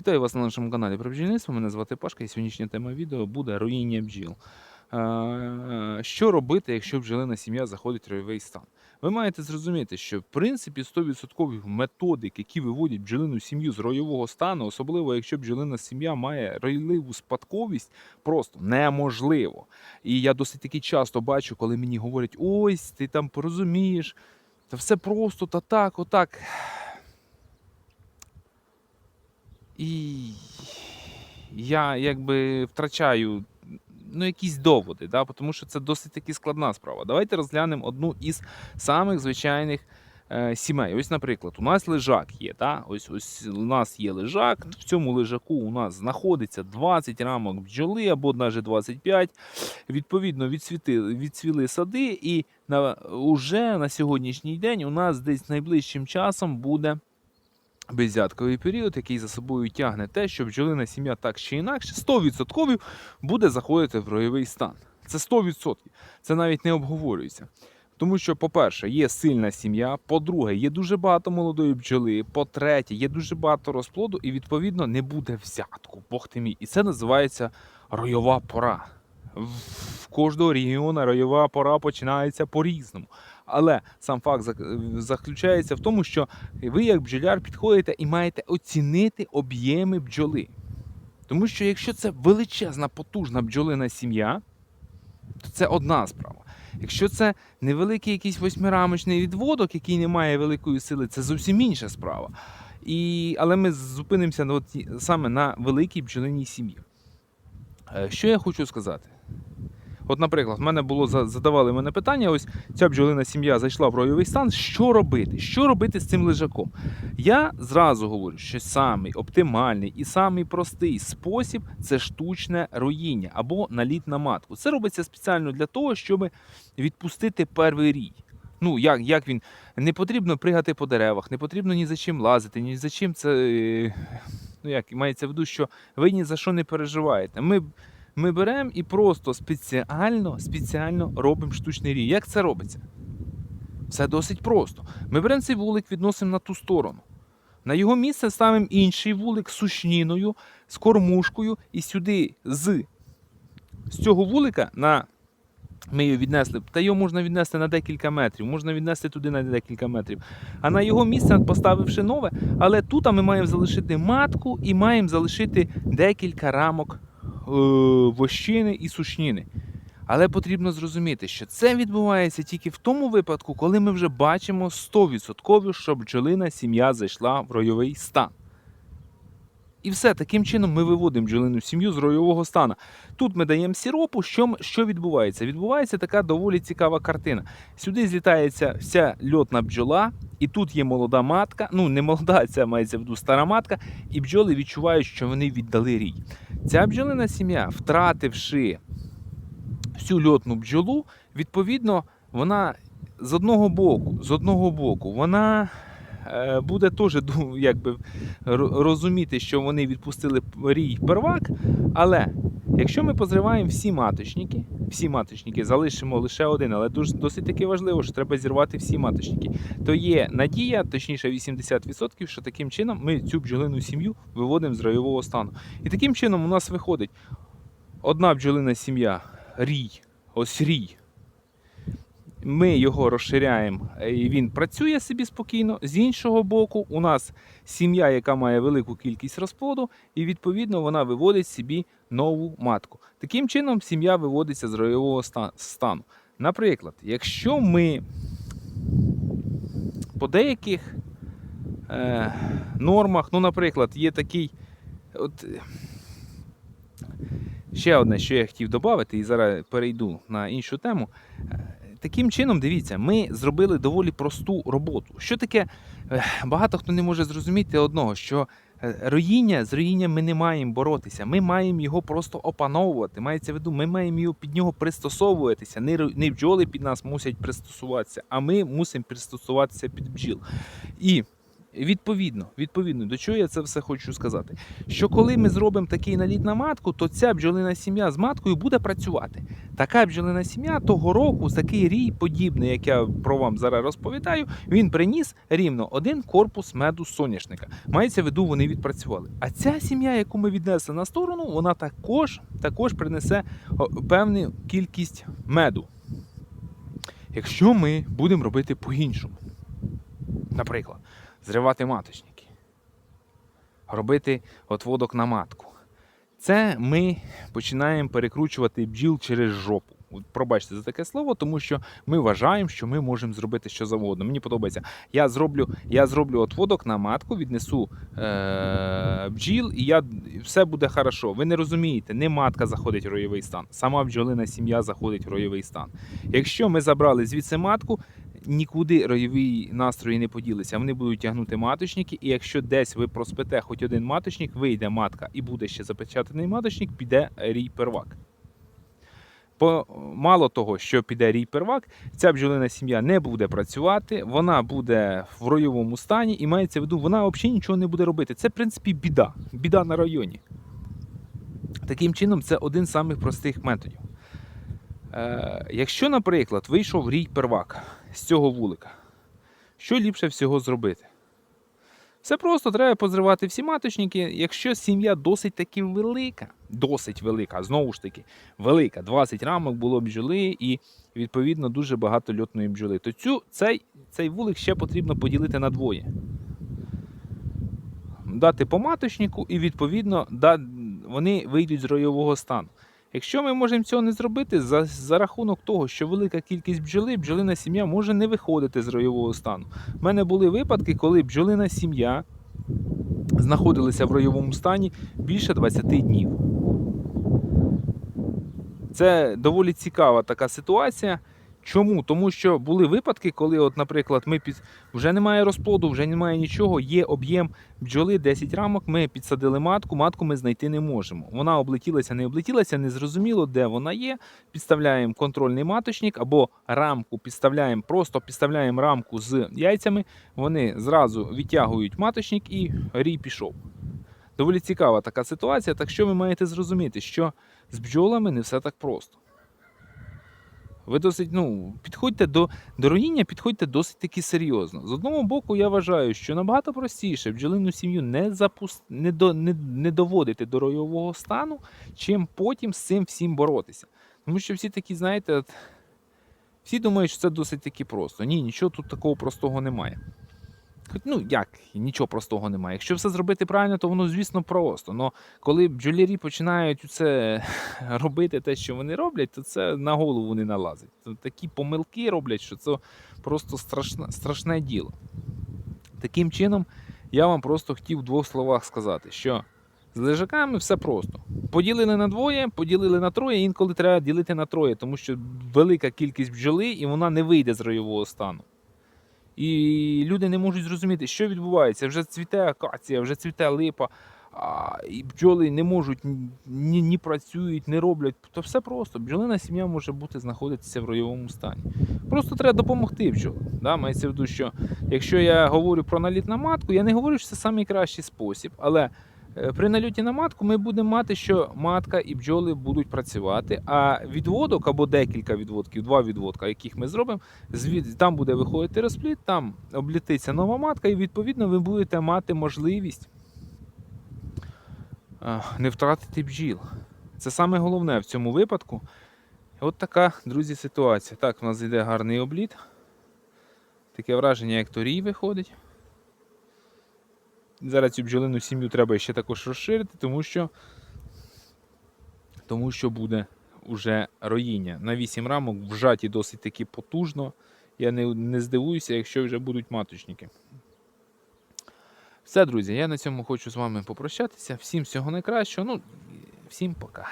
Вітаю вас на нашому каналі про бджільництво. Мене звати Пашка і сьогоднішня тема відео буде руїння бджіл. Е, Що робити, якщо бджолина сім'я заходить в ройовий стан? Ви маєте зрозуміти, що в принципі 100% методик, які виводять бджолину сім'ю з ройового стану, особливо якщо бджолина сім'я має ройливу спадковість, просто неможливо. І я досить таки часто бачу, коли мені говорять: ось ти там порозумієш, та все просто, та так, отак. І я якби втрачаю ну, якісь доводи, да? тому що це досить таки складна справа. Давайте розглянемо одну із самих звичайних е, сімей. Ось, наприклад, у нас лежак є. Да? Ось, ось у нас є лежак. В цьому лежаку у нас знаходиться 20 рамок бджоли або навіть 25. Відповідно, відсвіти, відцвіли сади, і на, уже на сьогоднішній день у нас десь найближчим часом буде беззятковий період, який за собою тягне те, що бджолина сім'я так чи інакше 100% буде заходити в ройовий стан. Це 100%. Це навіть не обговорюється. Тому що, по-перше, є сильна сім'я, по-друге, є дуже багато молодої бджоли, по-третє, є дуже багато розплоду, і відповідно не буде взятку. Бог ти мій. І це називається ройова пора. В кожного регіону ройова пора починається по-різному. Але сам факт заключається в тому, що ви, як бджоляр, підходите і маєте оцінити об'єми бджоли. Тому що якщо це величезна, потужна бджолина сім'я, то це одна справа. Якщо це невеликий якийсь восьмирамочний відводок, який не має великої сили, це зовсім інша справа. І, але ми зупинимося на, от, саме на великій бджолиній сім'ї. Е, Що я хочу сказати? От, наприклад, в мене було задавали мене питання: ось ця бджолина сім'я зайшла в ройовий стан. Що робити? Що робити з цим лежаком? Я зразу говорю, що самий оптимальний і самий простий спосіб це штучне роїння або наліт на матку. Це робиться спеціально для того, щоб відпустити перший рій. Ну, як, як він не потрібно пригати по деревах, не потрібно ні за чим лазити, ні за чим це. е, Ну як мається в виду, що ви ні за що не переживаєте. Ми ми беремо і просто спеціально, спеціально робимо штучний рій. Як це робиться? Все досить просто. Ми беремо цей вулик, відносимо на ту сторону. На його місце ставимо інший вулик з сушніною, з кормушкою, і сюди з, з цього вулика на. Ми його віднесли, та його можна віднести на декілька метрів, можна віднести туди на декілька метрів. А на його місце, поставивши нове, але тут ми маємо залишити матку і маємо залишити декілька рамок вощини і сушніни. Але потрібно зрозуміти, що це відбувається тільки в тому випадку, коли ми вже бачимо 100%, що бджолина сім'я зайшла в ройовий стан. І все, таким чином ми виводимо бджолину сім'ю з ройового стану. Тут ми даємо сіропу. Що, що відбувається? Відбувається така доволі цікава картина. Сюди злітається вся льотна бджола, і тут є молода матка. Ну, не молода, це мається в стара матка, і бджоли відчувають, що вони віддали рій. Ця бджолина сім'я, втративши всю льотну бджолу, відповідно, вона з одного боку, з одного боку, вона буде теж якби розуміти, що вони відпустили рій первак. Але якщо ми позриваємо всі маточники, всі маточники, залишимо лише один, але дуже досить таки важливо, що треба зірвати всі маточники, то є надія, точніше 80%, що таким чином ми цю бджолину сім'ю виводимо з райового стану. І таким чином у нас виходить одна бджолина сім'я, рій, ось рій. Ми його розширяємо, е, і він працює собі спокійно. З іншого боку, у нас сім'я, яка має велику кількість розплоду, і відповідно вона виводить собі нову матку. Таким чином, сім'я виводиться з ройового стану. Наприклад, якщо ми по деяких е, нормах, ну, наприклад, є такий. От, е, ще одне, що я хотів додати, і зараз перейду на іншу тему. Таким чином, дивіться, ми зробили доволі просту роботу. Що таке? Багато хто не може зрозуміти одного, що е, роїння з роїнням ми не маємо боротися. Ми маємо його просто опановувати. Мається в виду, ми маємо його під нього пристосовуватися. Не, не бджоли під нас мусять пристосуватися, а ми мусимо пристосуватися під бджіл. І Відповідно, відповідно, до чого я це все хочу сказати? Що коли ми зробимо такий наліт на матку, то ця бджолина сім'я з маткою буде працювати. Така бджолина сім'я того року, такий рій подібний, як я про вам зараз розповідаю, він приніс рівно один корпус меду соняшника. Мається в виду, вони відпрацювали. А ця сім'я, яку ми віднесли на сторону, вона також, також принесе певну кількість меду. Якщо ми будемо робити по-іншому, наприклад, зривати маточники, робити отводок на матку. Це ми починаємо перекручувати бджіл через жопу. Пробачте за таке слово, тому що ми вважаємо, що ми можемо зробити що завгодно. Мені подобається. Я зроблю, я зроблю отводок на матку, віднесу е- бджіл, і я, все буде хорошо. Ви не розумієте, не матка заходить в ройовий стан, сама бджолина сім'я заходить в ройовий стан. Якщо ми забрали звідси матку, нікуди ройові настрої не поділися. Вони будуть тягнути маточники, і якщо десь ви проспите хоч один маточник, вийде матка і буде ще запечатаний маточник, піде рій первак. По, мало того, що піде рій первак, ця бджолина сім'я не буде працювати, вона буде в ройовому стані і мається в виду, вона взагалі нічого не буде робити. Це, в принципі, біда. Біда на районі. Таким чином, це один з самих простих методів. Е, якщо, наприклад, вийшов рій первак з цього вулика, що ліпше всього зробити? Все просто треба позривати всі маточники. Якщо сім'я досить таки велика, досить велика, знову ж таки, велика, 20 рамок було бджоли і відповідно дуже багато льотної бджоли, то цю, цей, цей вулик ще потрібно поділити на двоє. Дати по маточнику і відповідно да, вони вийдуть з ройового стану. Якщо ми можемо цього не зробити, за, за рахунок того, що велика кількість бджоли, бджолина сім'я може не виходити з ройового стану. У мене були випадки, коли бджолина сім'я знаходилася в ройовому стані більше 20 днів. Це доволі цікава така ситуація. Чому? Тому що були випадки, коли, от, наприклад, ми під... вже немає розплоду, вже немає нічого, є об'єм бджоли 10 рамок, ми підсадили матку, матку ми знайти не можемо. Вона облетілася, не облетілася, не зрозуміло, де вона є. Підставляємо контрольний маточник або рамку, підставляємо, просто підставляємо рамку з яйцями, вони зразу відтягують маточник і рій пішов. Доволі цікава така ситуація, так що ви маєте зрозуміти, що з бджолами не все так просто. Ви досить, ну, підходьте до, до роїння, підходьте досить таки серйозно. З одного боку, я вважаю, що набагато простіше бджолину сім'ю не, запуст... не, до... не, не доводити до ройового стану, чим потім з цим всім боротися. Тому що всі такі, знаєте, всі думають, що це досить таки просто. Ні, нічого тут такого простого немає. Ну, як, нічого простого немає. Якщо все зробити правильно, то воно, звісно, просто. Но коли бджолярі починають це робити те, що вони роблять, то це на голову не налазить. То такі помилки роблять, що це просто страшне, страшне діло. Таким чином, я вам просто хотів в двох словах сказати, що з лежаками все просто. Поділили на двоє, поділили на троє, інколи треба ділити на троє, тому що велика кількість бджоли і вона не вийде з ройового стану. І люди не можуть зрозуміти, що відбувається. Вже цвіте акація, вже цвіте липа, а, і бджоли не можуть ні, ні працюють, не роблять. То все просто. Бджолина сім'я може бути знаходитися в ройовому стані. Просто треба допомогти бджолам. Да? Мається в виду, що якщо я говорю про наліт на матку, я не говорю, що це найкращий спосіб, але при нальоті на матку ми будемо мати, що матка і бджоли будуть працювати, а відводок або декілька відводків, два відводка, яких ми зробимо, там буде виходити розплід, там облітиться нова матка, і відповідно ви будете мати можливість не втратити бджіл. Це саме головне в цьому випадку. От така, друзі, ситуація. Так, у нас йде гарний обліт. Таке враження, як то рій виходить. Зараз цю бджолину сім'ю треба ще також розширити, тому що, тому що буде уже роїння. На 8 рамок вжаті досить таки потужно. Я не, не здивуюся, якщо вже будуть маточники. Все, друзі, я на цьому хочу з вами попрощатися. Всім всього найкращого. Ну, всім пока.